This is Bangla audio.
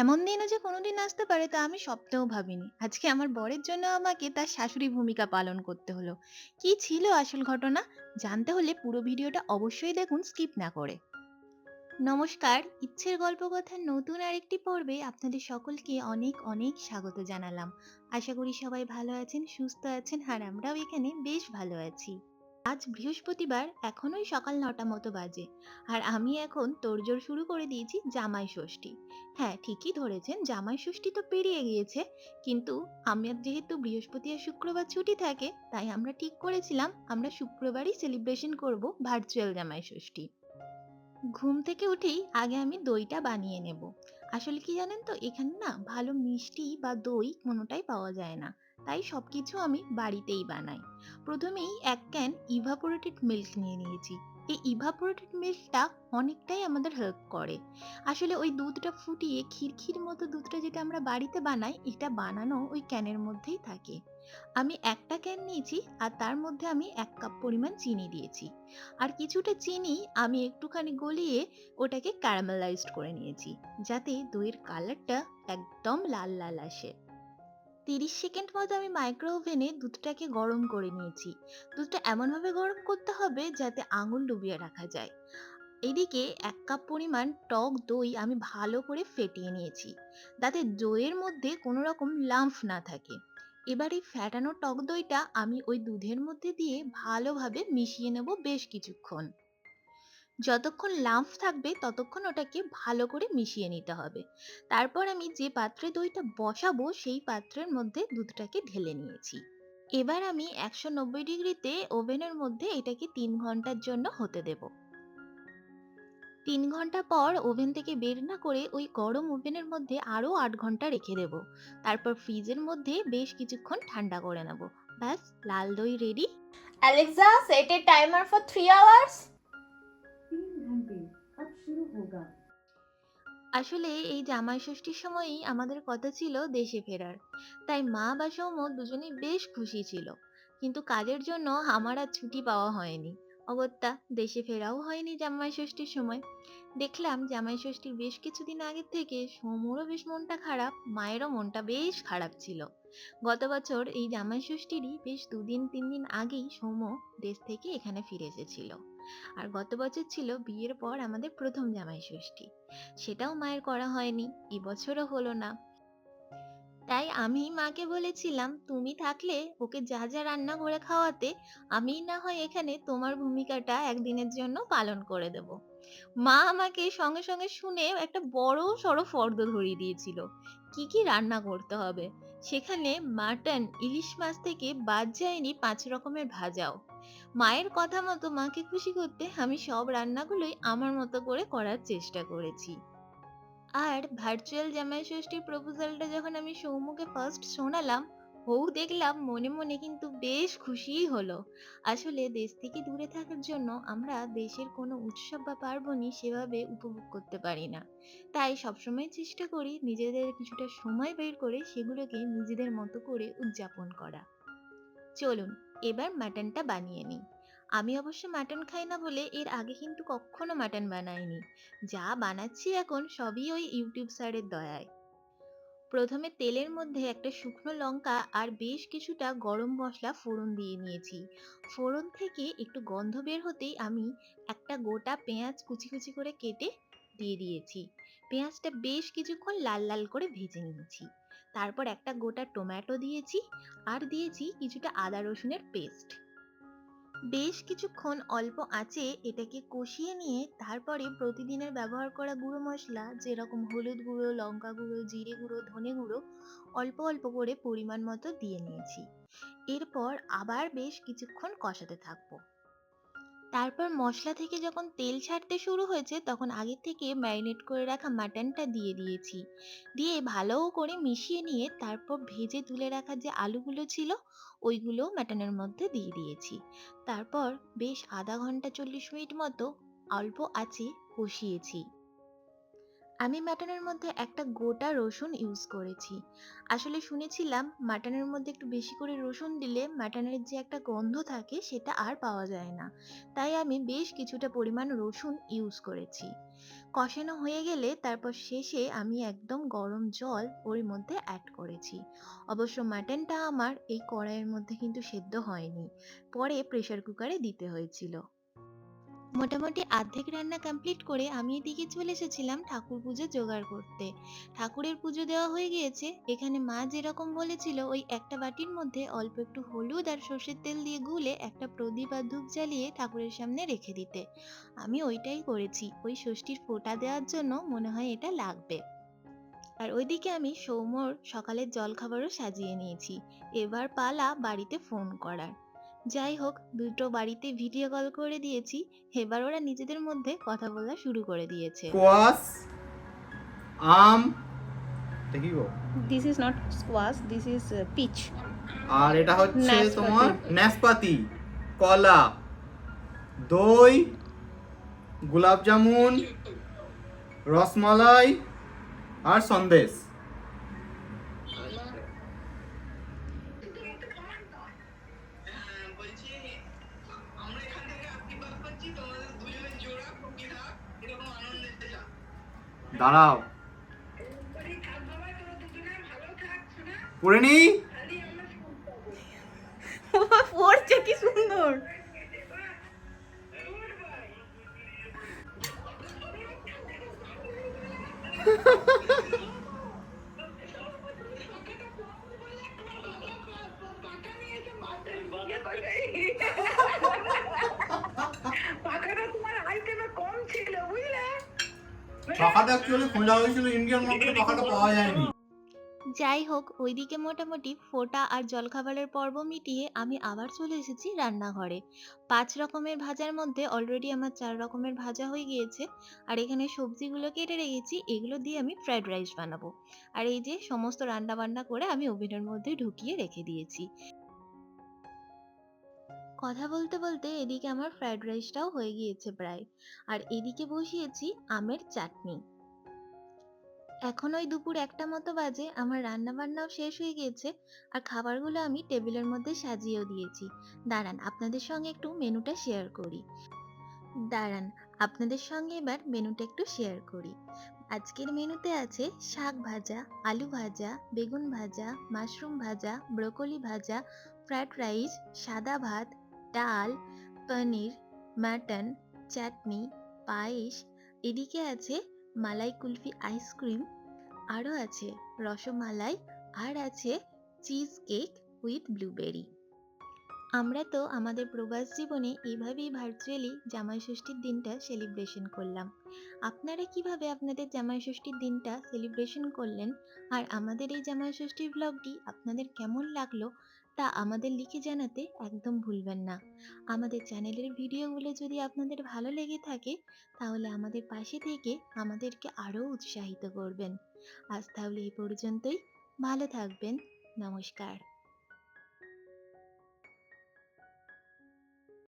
এমন দিনও যে কোনোদিন আসতে পারে তা আমি স্বপ্নেও ভাবিনি। আজকে আমার বরের জন্য আমাকে তার শাশুড়ি ভূমিকা পালন করতে হলো। কি ছিল আসল ঘটনা? জানতে হলে পুরো ভিডিওটা অবশ্যই দেখুন স্কিপ না করে। নমস্কার, ইচ্ছের গল্পকথার নতুন আরেকটি পর্বে আপনাদের সকলকে অনেক অনেক স্বাগত জানালাম। আশা করি সবাই ভালো আছেন, সুস্থ আছেন আর আমরাও এখানে বেশ ভালো আছি। আজ বৃহস্পতিবার এখন ওই সকাল নটা মতো বাজে। আর আমি এখন তোড়জোড় শুরু করে দিয়েছি জামাই ষষ্ঠী। হ্যাঁ, ঠিকই ধরেছেন জামাই ষষ্ঠী তো পেরিয়ে গিয়েছে। কিন্তু আমার যেহেতু বৃহস্পতি আর শুক্রবার ছুটি থাকে, তাই আমরা ঠিক করেছিলাম আমরা শুক্রবারই সেলিব্রেশন করব ভার্চুয়াল জামাই ষষ্ঠী। ঘুম থেকে উঠেই আগে আমি দইটা বানিয়ে নেব। আসলে কি জানেন তো এখানে না ভালো মিষ্টি বা দই কোনোটাই পাওয়া যায় না। তাই সব কিছু আমি বাড়িতেই বানাই। প্রথমেই এক ক্যান ইভাপোরেটেড মিল্ক নিয়ে নিয়েছি। এই ইভাপোরেটেড মিল্কটা অনেকটাই আমাদের হেল্প করে। আসলে ওই দুধটা ফুটিয়ে ক্ষীর-ক্ষীর মতো দুধটা যেটা আমরা বাড়িতে বানাই, এটা বানানো ওই ক্যানের মধ্যেই থাকে। আমি একটা ক্যান নিয়েছি আর তার মধ্যে আমি এক কাপ পরিমাণ চিনি দিয়েছি। আর কিছুটা চিনি আমি একটুখানি গলিয়ে ওটাকে ক্যারামেলাইজড করে নিয়েছি। যাতে দইয়ের কালারটা একদম লাল, লাল আসে। ৩০ সেকেন্ড মতো আমি মাইক্রো ওভেনে দুধটাকে গরম করে নিয়েছি। দুধটা এমনভাবে গরম করতে হবে যাতে আঙুল ডুবিয়ে রাখা যায়। এদিকে এক কাপ পরিমাণ টক দই আমি ভালো করে ফেটিয়ে নিয়েছি। যাতে দইয়ের মধ্যে কোনো রকম লাম্ফ না থাকে। এবার এই ফ্যাটানো টক দইটা আমি ওই দুধের মধ্যে দিয়ে ভালোভাবে মিশিয়ে নেব বেশ কিছুক্ষণ। যতক্ষণ লাম্প থাকবে ততক্ষণ ওটাকে ভালো করে মিশিয়ে নিতে হবে। তারপর আমি যে পাত্রে দইটা বসাবো সেই পাত্রের মধ্যে দুধটাকে ঢেলে নিয়েছি। এবার আমি ১৯০ ডিগ্রিতে ওভেনের মধ্যে এটাকে তিন ঘণ্টার জন্য হতে দেব। ৩ ঘণ্টা পর ওভেন থেকে বের না করে ওই গরম ওভেনের মধ্যে আরও আট ঘণ্টা রেখে দেব। তারপর ফ্রিজের মধ্যে বেশ কিছুক্ষণ ঠান্ডা করে নেব। ব্যাস, লাল দই ready. Alexa, set a timer for 3 hours. ভোগা আসলে এই জামাই ষষ্ঠীর সময়ই আমাদের কথা ছিল দেশে ফেরার। তাই মা বা সৌম্য দুজনেই বেশ খুশি ছিল। কিন্তু কাজের জন্য আমার আর ছুটি পাওয়া হয়নি। অগত্যা দেশে ফেরাও হয়নি জামাই ষষ্ঠীর সময়। দেখলাম জামাই ষষ্ঠীর বেশ কিছুদিন আগের থেকে সৌম্যরও বেশ মনটা খারাপ, মায়েরও মনটা বেশ খারাপ ছিল। গত বছর এই জামাই ষষ্ঠীরই বেশ দুদিন তিন দিন আগেই সৌম্য দেশ থেকে এখানে ফিরে এসেছিল। আর গত বছর ছিল বিয়ের পর আমাদের প্রথম জামাই ষষ্ঠী। সেটাও মায়ের করা হয়নি, এবছরও হলো না। তাই আমি মাকে বলেছিলাম তুমি থাকলে ওকে যা যা রান্না করে খাওয়াতে আমিই না হয় এখানে তোমার ভূমিকাটা একদিনের জন্য পালন করে দেব। মা আমাকে সঙ্গে সঙ্গে শুনে একটা বড় সড়ো ফর্দ ধরিয়ে দিয়েছিল। কি কি রান্না করতে হবে। সেখানে মাটন, ইলিশ মাছ থেকে বাদ যায়নি পাঁচ রকমের ভাজাও। মায়ের কথা মতো মাকে খুশি করতে আমি সব রান্নাগুলোই আমার মতো করে করার চেষ্টা করেছি। আর ভার্চুয়াল জামাই ষষ্ঠীর প্রপোজালটা যখন আমি সৌম্যকে ফার্স্ট শোনালাম, ও দেখলাম মনে মনে কিন্তু বেশ খুশিই হলো। আসলে দেশ থেকে দূরে থাকার জন্য আমরা দেশের কোনো উৎসব বা পার্বণই সেভাবে উপভোগ করতে পারি না। তাই সবসময় চেষ্টা করি নিজেদের কিছুটা সময় বের করে সেগুলোকে নিজেদের মতো করে উদযাপন করা। চলুন এবার মাটনটা বানিয়ে নিই। আমি অবশ্য মাটন খাই না বলে এর আগে কিন্তু কক্ষনো মাটন বানাইনি। যা বানাচ্ছি এখন সবই ওই ইউটিউব স্যারের দয়ায়। প্রথমে তেলের মধ্যে একটা শুকনো লঙ্কা আর বেশ কিছুটা গরম মসলা ফোড়ন দিয়ে নিয়েছি। ফোড়ন থেকে একটু গন্ধ বের হতেই আমি একটা গোটা পেঁয়াজ কুচি কুচি করে কেটে দিয়ে দিয়েছি। পেঁয়াজটা বেশ কিছুক্ষণ লাল লাল করে ভেজে নিয়েছি। তারপর একটা গোটা টমেটো দিয়েছি আর দিয়েছি কিছুটা আদা রসুনের পেস্ট। বেশ কিছুক্ষণ অল্প আঁচে এটাকে কষিয়ে নিয়ে তারপরে প্রতিদিনের ব্যবহার করা গুঁড়ো মশলা যেরকম হলুদ গুঁড়ো, লঙ্কা গুঁড়ো, জিরে গুঁড়ো, ধনে গুঁড়ো অল্প অল্প করে পরিমাণ মতো দিয়ে নিয়েছি। এরপর আবার বেশ কিছুক্ষণ কষাতে থাকব। তারপর মশলা থেকে যখন তেল ছাড়তে শুরু হয়েছে, তখন আগে থেকে ম্যারিনেট করে রাখা মাটনটা দিয়ে দিয়েছি। দিয়ে ভালো করে মিশিয়ে নিয়ে তারপর ভেজে তুলে রাখা যে আলুগুলো ছিল, ওইগুলোও মাটনের মধ্যে দিয়ে দিয়েছি। তারপর বেশ আধা ঘণ্টা ৪০ মিনিট মতো অল্প আছে কষিয়েছি। আমি মাটনের মধ্যে একটা গোটা রসুন ইউজ করেছি। আসলে শুনেছিলাম মাটনের মধ্যে একটু বেশি করে রসুন দিলে মাটনের যে একটা গন্ধ থাকে সেটা আর পাওয়া যায় না। তাই আমি বেশ কিছুটা পরিমাণ রসুন ইউজ করেছি। কষানো হয়ে গেলে তারপর শেষে আমি একদম গরম জল ওর মধ্যে অ্যাড করেছি। অবশ্য মাটনটা আমার এই কড়াইয়ের মধ্যে কিন্তু সেদ্ধ হয়নি। পরে প্রেসার কুকারে দিতে হয়েছিল। মোটামুটি অর্ধেক রান্না কমপ্লিট করে আমি এদিকে চলে এসেছিলাম ঠাকুর পুজো জোগাড় করতে। ঠাকুরের পুজো দেওয়া হয়ে গিয়েছে। এখানে মা যেরকম বলেছিল, ওই একটা বাটির মধ্যে অল্প একটু হলুদ আর সর্ষের তেল দিয়ে গুলে একটা প্রদীপ আর ধূপ জ্বালিয়ে ঠাকুরের সামনে রেখে দিতে। আমি ওইটাই করেছি। ওই ষষ্ঠীর ফোঁটা দেওয়ার জন্য মনে হয় এটা লাগবে। আর ওইদিকে আমি সৌম্যর সকালের জলখাবারও সাজিয়ে নিয়েছি। এবার পালা বাড়িতে ফোন করার। যাই হোক দুটো বাড়িতে ভিডিও কল করে দিয়েছি। এবার ওরা নিজেদের মধ্যে কথা বলা শুরু করে দিয়েছে। কোয়াশ আম গো? This is not squash, this is uh, আর এটা হচ্ছে। তোমার নাশপাতি কলা দই গোলাপ জামুন রসমালাই আর সন্দেশ। দাঁড়াও। পড়ে নি পড়ছে কি সুন্দর। অ্যাকচুয়ালি খোঁজা হয়েছিল পাওয়া যায়নি। যাই হোক, ওইদিকে মোটামুটি ফোটা আর জলখাবারের পর্ব মিটিয়ে আমি আবার চলে এসেছি রান্নাঘরে। পাঁচ রকমের ভাজার মধ্যে অলরেডি আমার চার রকমের ভাজা হয়ে গিয়েছে, আর এখানে সবজিগুলো কেটে রেখেছি, এগুলো দিয়ে আমি ফ্রাইড রাইস বানাবো। আর এই যে সমস্ত রান্না বান্না করে আমি ওভেনের মধ্যে ঢুকিয়ে রেখে দিয়েছি। কথা বলতে বলতে এদিকে আমার ফ্রাইড রাইসটাও হয়ে গিয়েছে প্রায়। আর এদিকে বসিয়েছি আমের চাটনি। এখন ওই দুপুর একটা মতো বাজে, আমার রান্না বান্নাও শেষ হয়ে গিয়েছে, আর খাবারগুলো আমি টেবিলের মধ্যে সাজিয়েও দিয়েছি। দাঁড়ান, আপনাদের সঙ্গে একটু মেনুটা শেয়ার করি। দাঁড়ান, আপনাদের সঙ্গে এবার মেনুটা একটু শেয়ার করি। আজকের মেনুতে আছে শাক ভাজা, আলু ভাজা, বেগুন ভাজা, মাশরুম ভাজা, ব্রোকলি ভাজা, ফ্রাইড রাইস, সাদা ভাত ডাল, পনির, মাটন, চাটনি, পায়েস, এদিকে আছে মালাই কুলফি আইসক্রিম আরও আছে রসমালাই, আর আছে চিজ কেক উইথ ব্লুবেরি আমরা তো আমাদের প্রবাস জীবনে এইভাবেই ভার্চুয়ালি জামাই ষষ্ঠীর দিনটা সেলিব্রেশন করলাম। আপনারা কীভাবে আপনাদের জামাই ষষ্ঠীর দিনটা সেলিব্রেশন করলেন? আর আমাদের এই জামাই ষষ্ঠীর ব্লগটি আপনাদের কেমন লাগল? তা আমাদের লিখে জানাতে একদম ভুলবেন না। আমাদের চ্যানেলের ভিডিওগুলো যদি আপনাদের ভালো লেগে থাকে, তাহলে আমাদের পাশে থেকে আমাদেরকে আরও উৎসাহিত করবেন। আজ তাহলে এই পর্যন্তই। ভালো থাকবেন। নমস্কার।